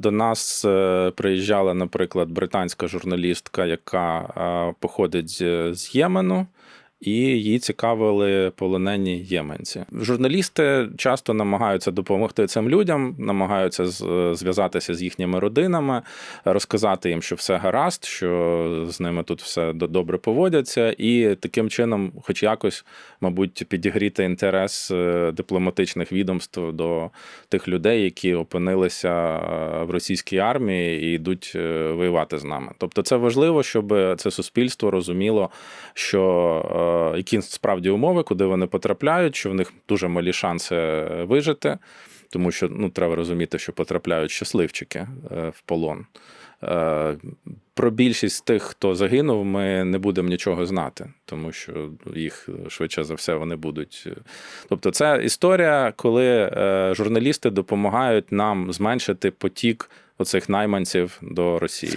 До нас е, приїжджала, наприклад, британська журналістка, яка е, походить з, з Ємену. І її цікавили полонені єменці. Журналісти часто намагаються допомогти цим людям, намагаються зв'язатися з їхніми родинами, розказати їм, що все гаразд, що з ними тут все до- добре поводяться, і таким чином, хоч якось, мабуть, підігріти інтерес е, дипломатичних відомств до тих людей, які опинилися е, в російській армії і йдуть е, воювати з нами. Тобто, це важливо, щоб це суспільство розуміло, що які справді умови, куди вони потрапляють, що в них дуже малі шанси е, вижити, тому що ну треба розуміти, що потрапляють щасливчики е, в полон. Е, Про більшість тих, хто загинув, ми не будемо нічого знати, тому що їх швидше за все вони будуть. Тобто, це історія, коли журналісти допомагають нам зменшити потік оцих найманців до Росії.